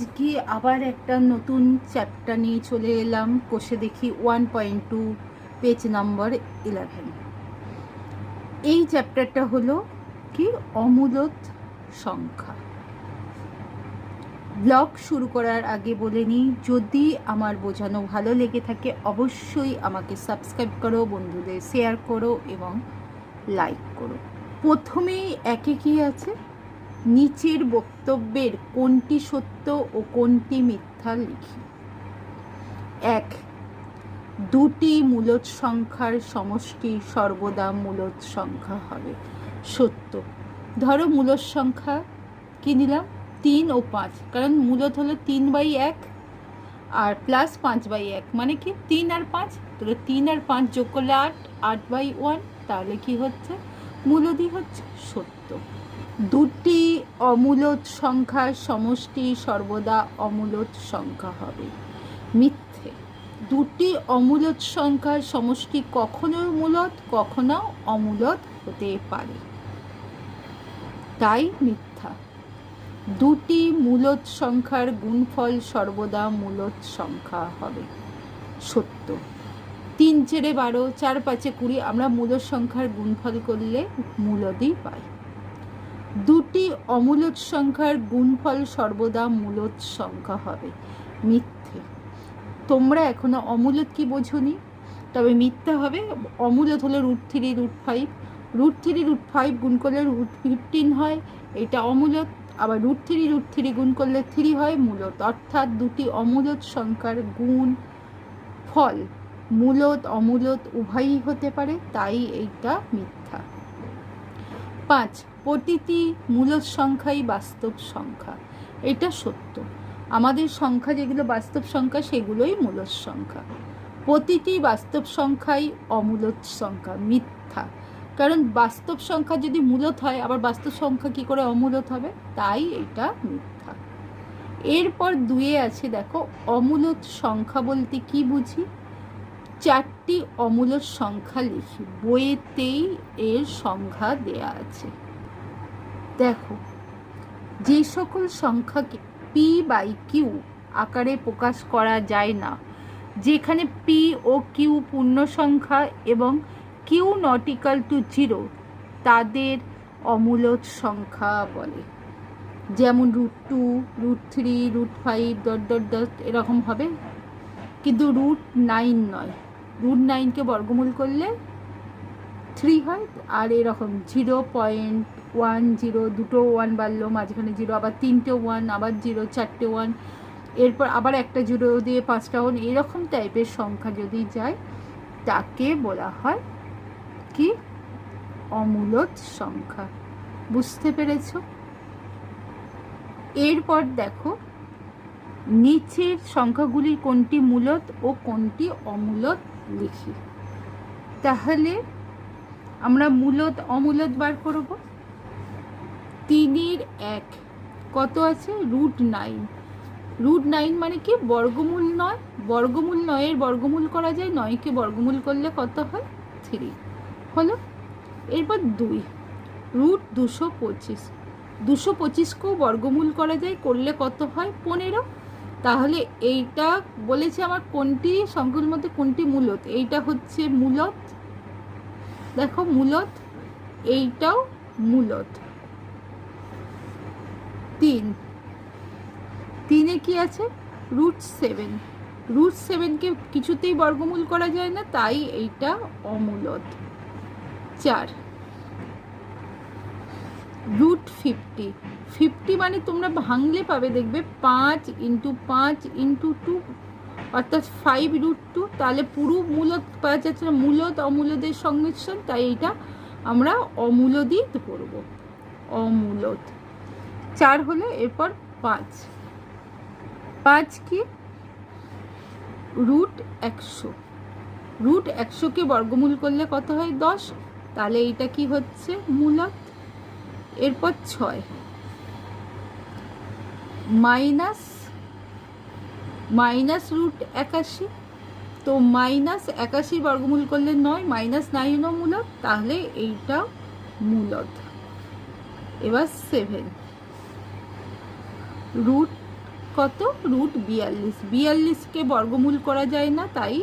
আজকে আবার একটা নতুন চ্যাপ্টার নিয়ে চলে এলাম। কোষে দেখি one point two page number eleven এই চ্যাপ্টারটা হলো কি? অমূলত সংখ্যা। ব্লগ শুরু করার আগে বলে নিই, যদি আমার বোঝানো ভালো লেগে থাকে, অবশ্যই আমাকে সাবস্ক্রাইব করো, বন্ধুদের শেয়ার করো এবং লাইক করো। প্রথমেই একে কি আছে? নিচের বক্তব্যের কোনটি সত্য ও কোনটি মিথ্যা লিখি। এক, দুটি মূলত সংখ্যার সমষ্টি সর্বদা মূলত সংখ্যা হবে। সত্য। ধরো মূলত সংখ্যা কি নিলাম? তিন ও পাঁচ। কারণ মূলত হলো তিন বাই এক আর প্লাস পাঁচ বাই এক। মানে কি? তিন আর পাঁচ। তাহলে তিন আর পাঁচ যোগ করলে আট আট বাই ওয়ান। তাহলে কি হচ্ছে? মূলদি হচ্ছে সত্য। দুটি অমূলত সংখ্যার সমষ্টি সর্বদা অমূলত সংখ্যা হবে। মিথ্যে। দুটি অমূলত সংখ্যার সমষ্টি কখনো মূলত কখনো অমূলত হতে পারে। তাই মিথ্যা। দুটি মূলত সংখ্যার গুণফল সর্বদা মূলত সংখ্যা হবে। সত্য। তিন চেড়ে বারো, চার পাঁচে কুড়ি, আমরা মূলত সংখ্যার গুণফল করলে মূলদই পাই। দুটি অমূলত সংখ্যার গুণফল সর্বদা মূলত সংখ্যা হবে, মিথ্যে। তোমরা এখনও অমূলত কি বোঝনি? তবে মিথ্যা হবে অমূলত হলো root three root five root three root five গুণ করলে রুট ফিফটিন হয়, এটা অমূলত আবার রুট থ্রি রুট থ্রি গুণ করলে থ্রি হয়, মূলত। অর্থাৎ দুটি অমূলত সংখ্যার গুণ ফল মূলত অমূলত উভয়ই হতে পারে, তাই এইটা মিথ্যা। পাঁচ প্রতিটি মূলত সংখ্যাই বাস্তব সংখ্যা। এটা সত্য। আমাদের সংখ্যা যেগুলো বাস্তব সংখ্যা, সেগুলোই মূলত সংখ্যা। প্রতিটি বাস্তব সংখ্যাই অমূলত সংখ্যা, মিথ্যা। কারণ বাস্তব সংখ্যা যদি মূলত হয়, আবার বাস্তব সংখ্যা কি করে অমূলত হবে? তাই এটা মিথ্যা। এরপর দুয়ে আছে, দেখো, অমূলত সংখ্যা বলতে কি বুঝি? চারটি অমূলত সংখ্যা লিখি। বইয়েতেই এর সংখ্যা দেয়া আছে। দেখো, যে সকল সংখ্যাকে পি বাই কিউ আকারে প্রকাশ করা যায় না, যেখানে পি ও কিউ পূর্ণ সংখ্যা এবং কিউ নটিক্যাল টু জিরো তাদের অমূলত সংখ্যা বলে। যেমন root two root three root five dot dot dot এরকম হবে। কিন্তু রুট নাইন নয়। রুট নাইনকে বর্গমূল করলে থ্রি হয়, আর এরকম জিরো পয়েন্ট ওয়ান, জিরো দুটো ওয়ান বাড়লো, মাঝখানে জিরো, আবার তিনটে ওয়ান, আবার জিরো, চারটে ওয়ান, এরপর আবার একটা জিরো দিয়ে পাঁচটা ওয়ান, এরকম টাইপের সংখ্যা যদি যায়, তাকে বলা হয় কি? অমূলত সংখ্যা। বুঝতে পেরেছ? এরপর দেখো, নিচের সংখ্যাগুলির কোনটি মূলত ও কোনটি অমূলত লিখি। তাহলে আমরা মূলত, অমূলত বার করব? তিনের এক। কত আছে? Root nine. রুট নাইন মানে কি? বর্গমূল নয়। বর্গমূল নয়ের বর্গমূল করা যায়, নয়কে বর্গমূল করলে কত হয়? থ্রি। হলো? এরপর দুই। রুট দুশো পঁচিশ। দুশো পঁচিশকেও বর্গমূল করা যায়, করলে কত হয়? পনেরো। তাহলে এইটা বলেছে আমার কোনটি? সংখ্যার মধ্যে কোনটি মূলত? এইটা হচ্ছে মূলত দেখো মূলত, এইটাও মূলত। তিন। তিনে কি আছে? Root seven. রুট সেভেনকে কিছুতেই বর্গমূল করা যায় না, তাই এইটা অমূলত। চার। Root fifty. ফিফটি মানে তোমরা ভাঙলে পাবে, দেখবে পাঁচ ইন্টু পাঁচ ইন্টু টু অর্থাৎ ফাইভ রুট টু তাহলে পুরো মূলত পাওয়া যাচ্ছে না মূলত অমূলদের সংমিশ্রণ, তাই এটা আমরা অমূলদই ধরব অমূলত চার হলো এরপর পাঁচ। পাঁচ কি? রুট একশো। রুট একশোকে বর্গমূল করলে কত হয়? দশ। তাহলে এইটা কি হচ্ছে? মূলত এরপর ছয়। মাইনাস মাইনাস রুট একাশি। তো মাইনাস একাশি বর্গমূল করলে নয়, মাইনাস নাইনও মূলত তাহলে এইটা মূলত এবার সেভেন রুট কত? রুট বিয়াল্লিশ। বিয়াল্লিশকে বর্গমূল করা যায় না, তাই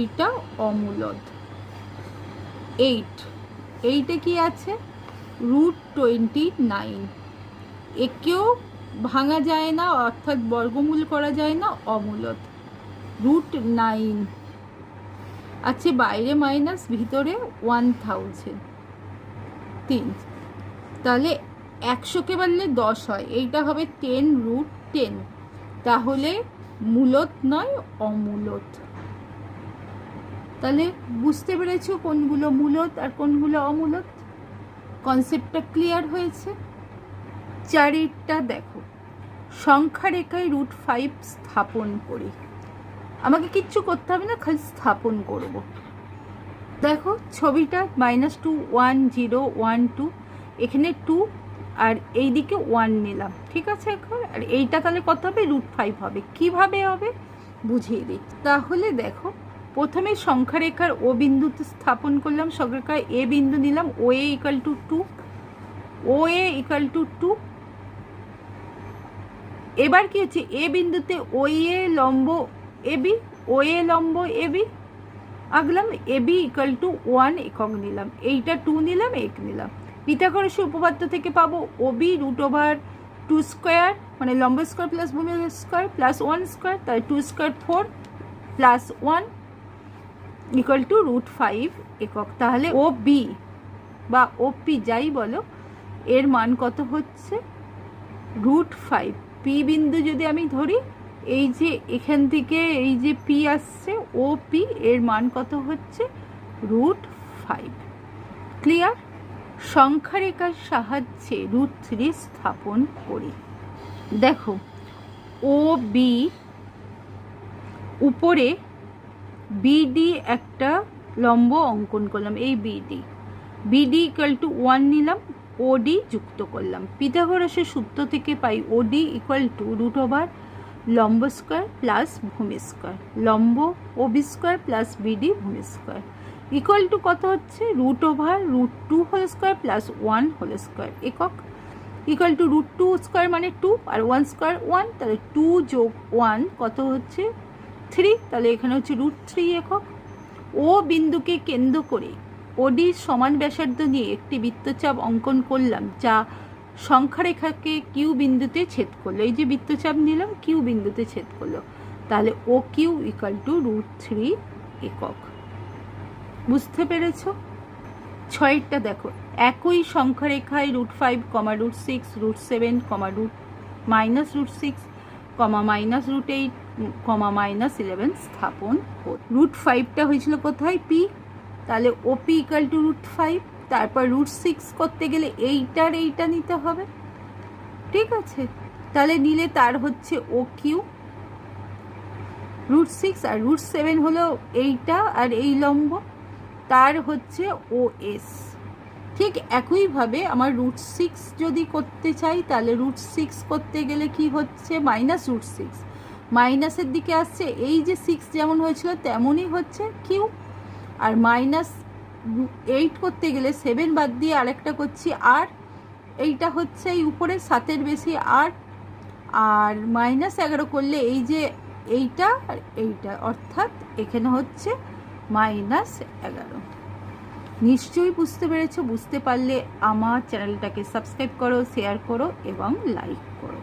এইটা অমূলদ এইট এইটে কি আছে? Root twenty nine. একেও ভাঙা যায় না, অর্থাৎ বর্গমূল করা যায় না, অমূলত। Root nine. আছে বাইরে মাইনাস, ভিতরে ওয়ান থাউজেন্ড। তিন। তাহলে একশোকে বাড়লে দশ হয়। এইটা হবে টেন রুট টেন। তাহলে মূলত নয়, অমূলত। তাহলে বুঝতে পেরেছ কোনগুলো মূলত আর কোনগুলো অমূলত? কনসেপ্টটা ক্লিয়ার হয়েছে? চারিটা দেখো। সংখ্যা রেখায় রুট ফাইভ স্থাপন করি। আমাকে কিচ্ছু করতে হবে না, খালি স্থাপন করব। দেখো, ছবিটা minus two one zero one two এখানে টু আর এইদিকে ওয়ান নিলাম। ঠিক আছে এখন? আর এইটা তাহলে কত হবে? রুট ফাইভ হবে। কীভাবে হবে? বুঝিয়ে দিই। তাহলে দেখো, প্রথমে সংখ্যা রেখার ও বিন্দুতে স্থাপন করলাম, সংখ্যারেখায় এ বিন্দু নিলাম, O A equal to two O A equal to two এবার কি হচ্ছে? এ বিন্দুতে ও এ লম্ব এবি ও এ লম্ব এবি আঁকলাম এবি ইকাল টু ওয়ান একক নিলাম। এইটা টু নিলাম, এক নিলাম। পিথাগোরাসের উপপাদ্য থেকে পাবো OB root over two square মানে লম্ব স্কোয়ার প্লাস ভূমি স্কোয়ার প্লাস ওয়ান স্কোয়ার তাহলে two square four plus one equal to root five একক। তাহলে ও বি বা ও পি যাই বলো, এর মান কত হচ্ছে? রুট ফাইভ পি বিন্দু যদি আমি ধরি, এই যে এখান থেকে এই যে পি আসছে ও পি এর মান কত হচ্ছে? রুট ফাইভ ক্লিয়ার সংখ্যারেখার সাহায্যে রুট থ্রি স্থাপন করি। দেখো ও বি উপরে বিডি একটা লম্ব অঙ্কন করলাম, এই BD BD equal to one নিলাম ওডি যুক্ত করলাম। পিথাগোরাসের সূত্র থেকে পাই OD equal to root over লম্ব স্কোয়ার প্লাস ভূমি স্কোয়ার লম্ব ওবি স্কোয়ার প্লাস বিডি ভূমি স্কোয়ার ইকুয়াল টু কত হচ্ছে? Root over root two whole square plus one whole square একক। Equal to root two square মানে টু আর one square one তাহলে টু যোগ ওয়ান কত হচ্ছে? থ্রি তাহলে এখানে হচ্ছে রুট থ্রি একক। ও বিন্দুকে কেন্দ্র করে ওডির সমান ব্যাসার্ধ নিয়ে একটি বৃত্তচাপ অঙ্কন করলাম, যা সংখ্যারেখাকে কিউ বিন্দুতে ছেদ করল। এই যে বৃত্তচাপ নিলাম কিউ বিন্দুতে ছেদ করল। তাহলে O Q equal to root three একক। বুঝতে পেরেছ? ছয়টা দেখো। একই সংখ্যারেখায় রুট ফাইভ কমা রুট সিক্স রুট সেভেন কমা রুট মাইনাস রুট সিক্স কমা মাইনাস রুট এইট কমা মাইনাস ইলেভেন স্থাপন রুট ফাইভটা হয়েছিল কোথায়? পি তাহলে OP equal to root five তারপর রুট সিক্স করতে গেলে এইটার এইটা নিতে হবে। ঠিক আছে? তাহলে নিলে তার হচ্ছে ও কিউ রুট সিক্স আর রুট সেভেন হলো এইটা আর এই লম্ব, তার হচ্ছে ও এস ঠিক একইভাবে আমার রুট সিক্স যদি করতে চাই, তাহলে রুট সিক্স করতে গেলে কি হচ্ছে? মাইনাস রুট সিক্স মাইনাসের দিকে আসছে, এই যে সিক্স যেমন হয়েছিল, তেমনই হচ্ছে কিউ আর মাইনাস এইট করতে গেলে সেভেন বাদ দিয়ে আরেকটা করছি, আর এইটা হচ্ছে এই উপরে সাতের বেশি আট, আর মাইনাস এগারো করলে এই যে এইটা আর এইটা, অর্থাৎ এখানে হচ্ছে মাইনাস এগারো। নিশ্চয়ই বুঝতে পেরেছ, বুঝতে পারলে আমার চ্যানেলটাকে সাবস্ক্রাইব করো শেয়ার করো এবং লাইক করো।